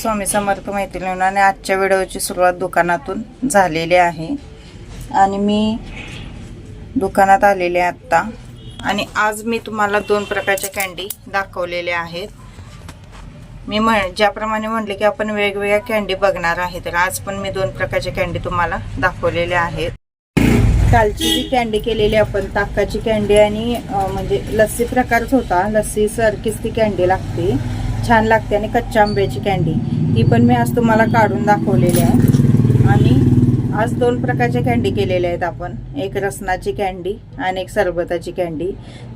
स्वामी समर्थ मैत्रिणी आणि आजच्या व्हिडिओची सुरुवात दुकानातून झालेली आहे. आणि मी दुकानात आलेले आहे आत्ता. आणि आज मी तुम्हाला दोन प्रकारच्या कॅन्डी दाखवलेल्या आहेत. मी म्हण ज्याप्रमाणे म्हणले की आपण वेगवेगळ्या कॅन्डी बघणार आहे तर आज पण मी दोन प्रकारच्या कॅन्डी तुम्हाला दाखवलेल्या आहेत. कालची जी कॅन्डी केलेली आपण ताकाची कॅन्डी आणि म्हणजे लस्सी प्रकारच होता. लस्सी सारखीच ती कॅन्डी लागते. छान लागते आणि कच्च्या आंब्याची कँडी ती पण मी आज तुम्हाला काढून दाखवलेली आहे. आणि आज दोन प्रकारच्या कँडी केलेल्या आहेत आपण. एक रसनाची कँडी आणि एक सरबताची कँडी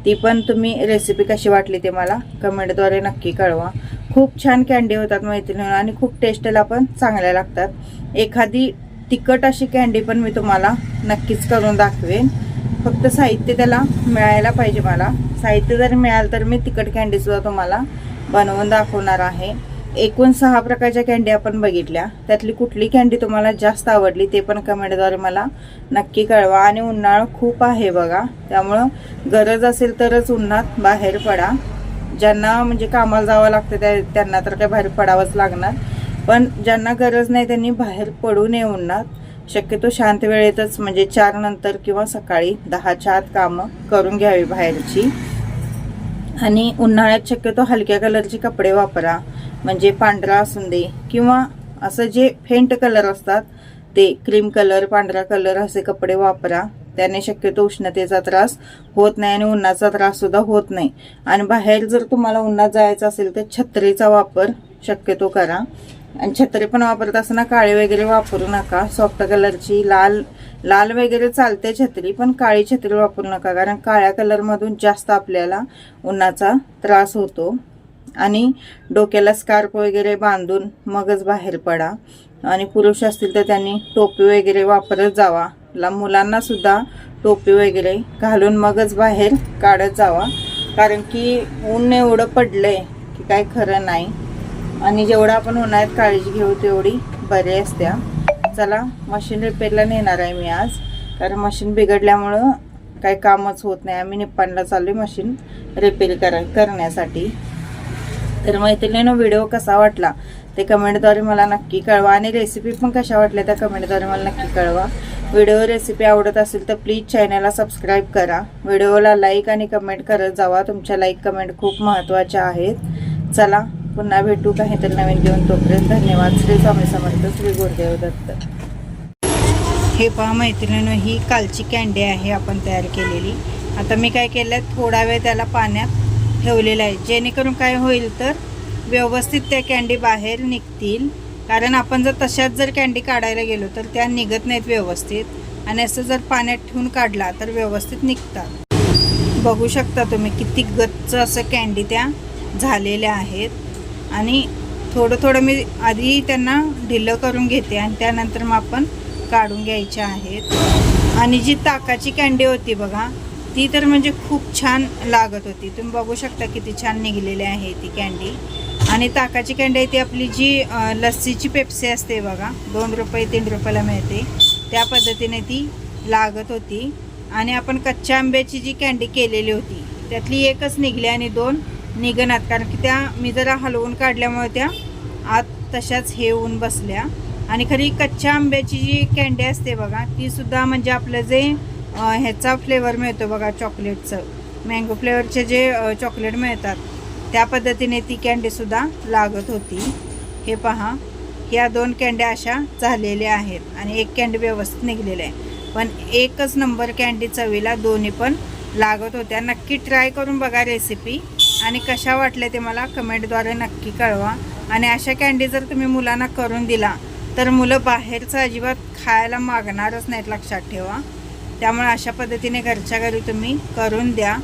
ती पण तुम्ही रेसिपी कशी वाटली ते मला कमेंटद्वारे नक्की कळवा. खूप छान कँडी होतात मैत्रिणी आणि खूप टेस्टला पण चांगल्या लागतात. एखादी तिखट अशी कँडी पण मी तुम्हाला नक्कीच करून दाखवेन. फक्त साहित्य त्याला मिळायला पाहिजे मला. साहित्य जर मिळालं तर मी तिखट कँडीसुद्धा तुम्हाला बनवून दाखवणार आहे. एकूण सहा प्रकारच्या कॅन्डी आपण बघितल्या. त्यातली कुठली कॅन्डी तुम्हाला जास्त आवडली ते पण कमेंटद्वारे मला नक्की कळवा. आणि उन्हाळा खूप आहे बघा. त्यामुळं गरज असेल तरच उन्हात बाहेर पडा. ज्यांना म्हणजे कामाला जावं लागतं त्या त्यांना तर काय बाहेर पडावंच लागणार. पण ज्यांना गरज नाही त्यांनी बाहेर पडू नये उन्हात. शक्यतो शांत वेळेतच म्हणजे चार नंतर किंवा सकाळी दहाच्या आत कामं करून घ्यावी बाहेरची. आणि उन्हाळ्यात शक्यतो हलक्या कलरचे कपडे वापरा. म्हणजे पांढरा असून दे किंवा असं जे फेंट कलर असतात ते क्रीम कलर पांढरा कलर असे कपडे वापरा. त्याने शक्यतो उष्णतेचा त्रास होत नाही आणि उन्हाचा त्रास सुद्धा होत नाही. आणि बाहेर जर तुम्हाला उन्हात जायचं असेल तर छत्रीचा वापर शक्यतो करा. आणि छत्री पण वापरत असताना काळे वगैरे वापरू नका. सॉफ्ट कलरची लाल लाल वगैरे चालते छत्री पण काळी छत्री वापरू नका कारण काळ्या कलरमधून जास्त आपल्याला उन्हाचा त्रास होतो. आणि डोक्याला स्कार्फ वगैरे बांधून मगच बाहेर पडा. आणि पुरुष असतील तर त्यांनी टोपी वगैरे वापरत जावा. ला मुलांना सुद्धा टोपी वगैरे घालून मगच बाहेर काढत जावा. कारण की ऊन एवढं पडलंय की काय खरं नाही. आणि जेवढं आपण उन्हाळ्यात काळजी घेऊ तेवढी बरी असत्या. चला मशीन रिपेअरला नेणार आहे मी आज. कारण मशीन बिघडल्यामुळं काही कामच होत नाही. आम्ही निप्पाणला चालू आहे मशीन रिपेअर करा करण्यासाठी. तर मैत्रिणीनं व्हिडिओ कसा वाटला? ते कमेंटद्वारे मला नक्की कळवा. आणि रेसिपी पण कशा वाटल्या त्या कमेंटद्वारे मला नक्की कळवा. व्हिडिओ रेसिपी आवडत असेल तर प्लीज चॅनलला सबस्क्राईब करा. व्हिडिओला लाईक आणि कमेंट करत जावा. तुमच्या लाईक कमेंट खूप महत्त्वाच्या आहेत. चला पुन्हा भेटू काहीतरी नवीन घेऊन. तोपर्यंत धन्यवाद. श्री स्वामी समर्थ श्री गुरुदेव दत्त. हे पहा मैत्रिणीनं ही कालची कॅन्डी आहे आपण तयार केलेली. आता मी काय केलं आहे थोडा वेळ त्याला पाण्यात ठेवलेलं आहे. जेणेकरून काय होईल तर व्यवस्थित त्या कॅन्डी बाहेर निघतील. कारण आपण जर तशाच जर कॅन्डी काढायला गेलो तर त्या निघत नाहीत व्यवस्थित. आणि असं जर पाण्यात ठेवून काढला तर व्यवस्थित निघतात. बघू शकता तुम्ही किती गच्च असं कॅन्डी त्या झालेल्या आहेत. आणि थोडं थोडं मी आधी त्यांना ढिलं करून घेते आणि त्यानंतर मग आपण काढून घ्यायच्या आहेत. आणि जी ताकाची कॅन्डी होती बघा ती तर म्हणजे खूप छान लागत होती. तुम्ही बघू शकता किती छान निघलेली आहे ती कॅन्डी आणि ताकाची कॅन्डी आहे ती आपली जी लस्सीची पेप्सी असते बघा दोन रुपये तीन रुपयाला मिळते. त्या पद्धतीने ती लागत होती. आणि आपण कच्च्या आंब्याची जी कॅन्डी केलेली होती त्यातली एकच निघली आणि दोन निघणार कारण की त्या मी जरा हलवून काढल्यामुळे त्या आत तशाच हे होऊन बसल्या. आणि खरी कच्च्या आंब्याची जी कॅन्डी असते बघा ती सुद्धा म्हणजे आपलं जे ह्याचा फ्लेवर मिळतो बघा चॉकलेटचं मँगो फ्लेवरचे जे चॉकलेट मिळतात त्या पद्धतीने ती कॅन्डीसुद्धा लागत होती. हे पहा या दोन कॅन्ड्या अशा झालेल्या आहेत आणि एक कॅन्डी व्यवस्थित निघलेलं आहे. पण एकच नंबर कॅन्डी चवीला दोन्ही पण लागत होत्या. नक्की ट्राय करून बघा रेसिपी आणि कशा वाटल्या ते मला कमेंटद्वारे नक्की कळवा. आणि अशा कॅन्डी जर तुम्ही मुलांना करून दिला तर मुलं बाहेरचं अजिबात खायला मागणारच नाहीत लक्षात ठेवा. त्यामुळे अशा पद्धतीने घरच्या घरी तुम्ही करून द्या.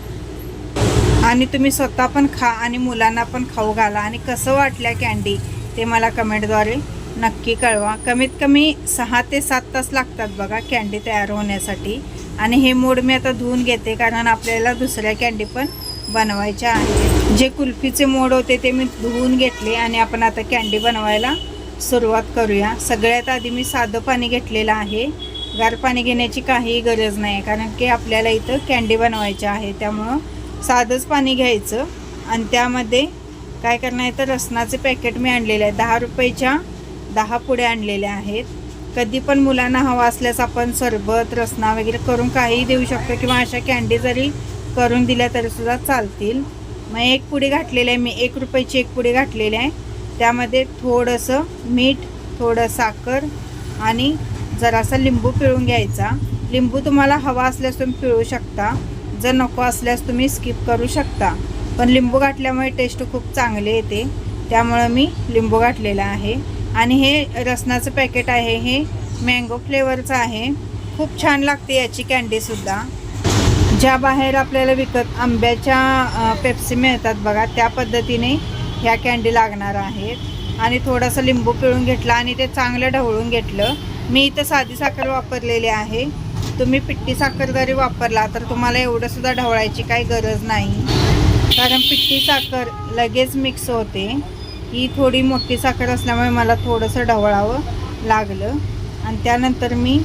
आणि तुम्ही स्वतः पण खा आणि मुलांना पण खाऊ घाला. आणि कसं वाटल्या कॅन्डी ते मला कमेंटद्वारे नक्की कळवा. कमीत कमी सहा ते सात तास लागतात बघा कॅन्डी तयार होण्यासाठी. आणि हे मोड मी आता धुवून घेते कारण आपल्याला दुसऱ्या कॅन्डी पण बनवायच्या आहेत. जे कुल्फीचे मोड होते ते मी धुवून घेतले आणि आपण आता कॅन्डी बनवायला सुरुवात करूया. सगळ्यात आधी मी साधं पाणी घेतलेलं आहे. गार पाणी घेण्याची काहीही गरज नाही कारण की आपल्याला इथं कॅन्डी बनवायची आहे त्यामुळं साधंच पाणी घ्यायचं. आणि त्यामध्ये काय करणार आहे तर रसनाचे पॅकेट मी आणलेले आहे दहा रुपयाच्या दहा पुढे आणलेल्या आहेत. कधी पण मुलांना हवा असल्यास आपण सरबत रसना वगैरे करून काहीही देऊ शकतो किंवा अशा कॅन्डी जरी करून दिल्या तरी सुद्धा चालतील. मग एक पुडी घातलेली आहे मी एक रुपयाची एक पुडी घातलेली आहे. त्यामध्ये थोडंसं मीठ थोडं साखर आणि जरासा लिंबू पिळून घ्यायचा. लिंबू तुम्हाला हवा असल्यास तुम्ही पिळू शकता जर नको असल्यास तुम्ही स्किप करू शकता. पण लिंबू घातल्यामुळे टेस्ट खूप चांगले येते. त्यामुळं मी लिंबू घातलेला आहे. आणि हे रसनाचं पॅकेट आहे हे मँगो फ्लेवरचं आहे. खूप छान लागते याची कॅन्डीसुद्धा ज्या बाहेर आपल्याला विकत आंब्याच्या पेप्सी मिळतात बघा त्या पद्धतीने ह्या कॅन्डी लागणार आहेत. आणि थोडंसं लिंबू पिळून घेतला आणि ते चांगलं ढवळून घेतलं. मी इथं साधी साखर वापरलेली आहे. तुम्ही पिट्टी साखर जरी वापरला तर तुम्हाला एवढंसुद्धा ढवळायची काही गरज नाही. कारण पिट्टी साखर लगेच मिक्स होते. ही थोडी मोठी साखर असल्यामुळे मला थोडंसं ढवळावं लागलं. आणि त्यानंतर मी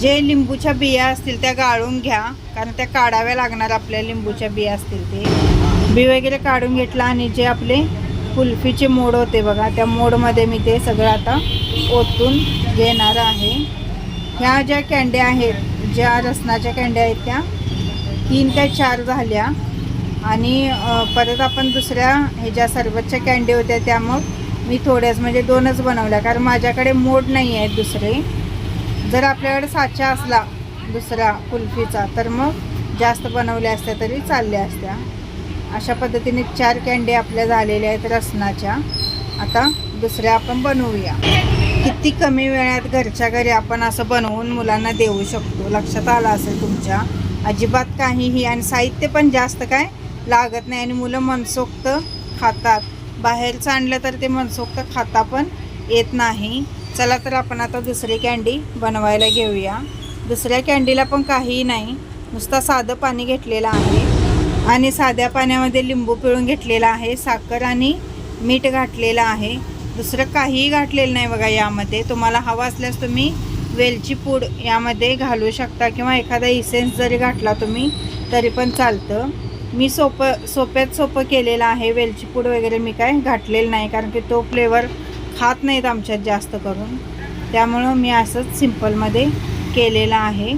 जे लिंबूच्या बिया असतील त्या गाळून घ्या कारण त्या काढाव्या लागणार आपल्या लिंबूच्या बिया असतील ते. बी वगैरे काढून घेतला आणि जे आपले कुल्फीचे मोड होते बघा त्या मोडमध्ये मी ते सगळं आता ओतून घेणार आहे. ह्या ज्या कॅन्ड्या आहेत ज्या रसनाच्या कॅन्ड्या आहेत त्या तीन ते चार झाल्या. आणि परत आपण दुसऱ्या ह्याच्या सरबतच्या कॅन्डी होत्या त्या मग मी थोड्याच म्हणजे दोनच बनवल्या कारण माझ्याकडे मोड नाही आहेत दुसरे. जर आपल्याकडे साचा असला दुसरा कुल्फीचा तर मग जास्त बनवल्या असत्या तरी चालल्या असत्या. अशा पद्धतीने चार कॅन्डी आपल्या झालेल्या आहेत रसनाच्या आता दुसऱ्या आपण बनवूया. किती कमी वेळात घरच्या घरी आपण असं बनवून मुलांना देऊ शकतो? लक्षात आलं असेल तुमच्या? अजिबात काहीही आणि साहित्य पण जास्त काय लागत नाही आणि मुलं मनसोक्त खातात. बाहेरचं आणलं तर ते मनसोक्त खाता पण येत नाही. चला तर आपण आता दुसरी कॅन्डी बनवायला घेऊया. दुसऱ्या कॅन्डीला पण काहीही नाही. नुसता साधं पाणी घेतलेलं आहे. आणि साध्या पाण्यामध्ये लिंबू पिळून घेतलेला आहे. साखर आणि मीठ घातलेलं आहे. दुसरं काहीही घातलेलं नाही बघा यामध्ये. तुम्हाला हवा असल्यास तुम्ही वेलची पूड यामध्ये घालू शकता किंवा एखादा इसेन्स जरी घातला तुम्ही तरी पण चालतं. मी सोपं सोप्यात सोपं केलेलं आहे. वेलची पूड वगैरे मी काय घातलेलं नाही कारण की तो फ्लेवर खात नाहीत आमच्यात जास्त करून. त्यामुळं मी असंच सिम्पलमध्ये केलेलं आहे.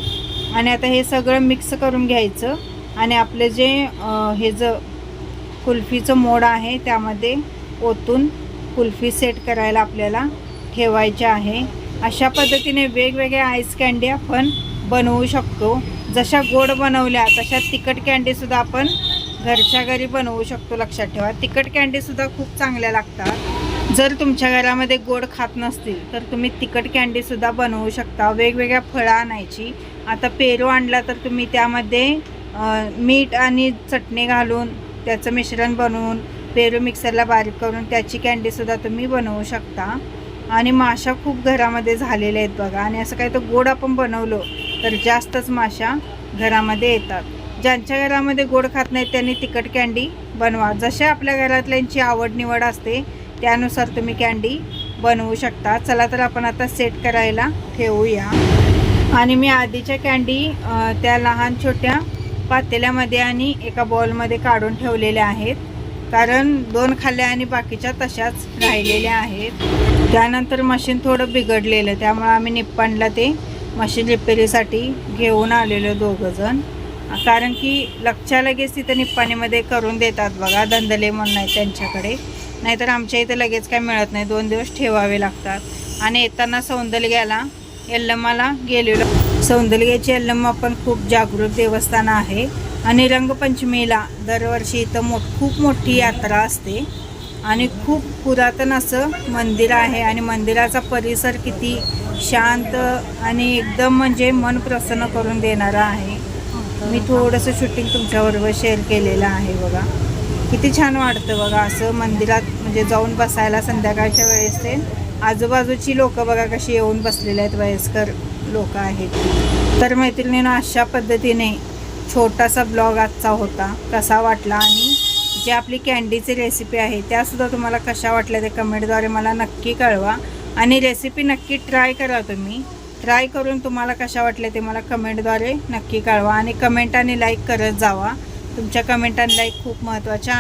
आणि आता हे सगळं मिक्स करून घ्यायचं. आणि आपलं जे हे ज कुल्फीचं मोड आहे त्यामध्ये ओतून कुल्फी सेट करायला आपल्याला ठेवायचे आहे. अशा पद्धतीने वेगवेगळ्या आईस कॅन्डी आपण बनवू शकतो. जशा गोड बनवल्या तशा तिखट कॅन्डीसुद्धा आपण घरच्या घरी बनवू शकतो लक्षात ठेवा. तिखट कॅन्डीसुद्धा खूप चांगल्या लागतात. जर तुमच्या घरामध्ये गोड खात नसतील तर तुम्ही तिखट कॅन्डीसुद्धा बनवू शकता. वेगवेगळ्या फळं आणायची. आता पेरू आणला तर तुम्ही त्यामध्ये मीठ आणि चटणी घालून त्याचं मिश्रण बनवून पेरू मिक्सरला बारीक करून त्याची कॅन्डीसुद्धा तुम्ही बनवू शकता. आणि माशा खूप घरामध्ये झालेल्या आहेत बघा. आणि असं काही तर गोड आपण बनवलं तर जास्तच माशा घरामध्ये येतात. ज्यांच्या घरामध्ये गोड खात नाहीत त्यांनी तिखट कॅन्डी बनवा. जशा आपल्या घरातल्यांची आवड निवड असते त्यानुसार तुम्ही कॅन्डी बनवू शकता. चला तर आपण आता सेट करायला ठेवूया. आणि मी आधीच्या कॅन्डी त्या लहान छोट्या पातेल्यामध्ये आणि एका बॉलमध्ये काढून ठेवलेल्या आहेत. कारण दोन खाल्ल्या आणि बाकीच्या तशाच राहिलेल्या आहेत. त्यानंतर मशीन थोडं बिघडलेलं त्यामुळे आम्ही निप्पाणला ते मशीन रिपेरीसाठी घेऊन आलेलो दोघंजण कारण की लक्षा लगेच तिथं निप्पाणीमध्ये करून देतात बघा धंदले म्हणून नाही त्यांच्याकडे. नाहीतर आमच्या इथे लगेच काय मिळत नाही. दोन दिवस ठेवावे लागतात. आणि येताना सौंदर्याला यल्लम्माला गेलेलो. सौंदलग्याची यल्लम्मा पण खूप जागृत देवस्थान आहे. आणि रंगपंचमीला दरवर्षी इथं मोठ खूप मोठी यात्रा असते. आणि खूप पुरातन असं मंदिर आहे. आणि मंदिराचा परिसर किती शांत आणि एकदम म्हणजे मन प्रसन्न करून देणारा आहे. मी थोडंसं शूटिंग तुमच्याबरोबर शेअर केलेलं आहे बघा. किती छान वाटतं बघा असं मंदिरात म्हणजे जाऊन बसायला संध्याकाळच्या वेळेस ते. आजूबाजूची लोक बघा कशी येऊन बसलेले आहेत वयस्कर लोक आहेत. तर मैत्रिणीनं अशा पद्धतीने छोटासा ब्लॉग आजचा होता. कसा वाटला आणि जे आपली कॅन्डीची रेसिपी आहे त्यासुद्धा तुम्हाला कशा वाटल्या ते कमेंटद्वारे मला नक्की कळवा. आणि रेसिपी नक्की ट्राय करा तुम्ही. ट्राय करून तुम्हाला कशा वाटल्या ते मला कमेंटद्वारे नक्की कळवा. आणि कमेंट आणि लाईक करत जावा. तुमच्या कमेंट आणि लाईक खूप महत्त्वाच्या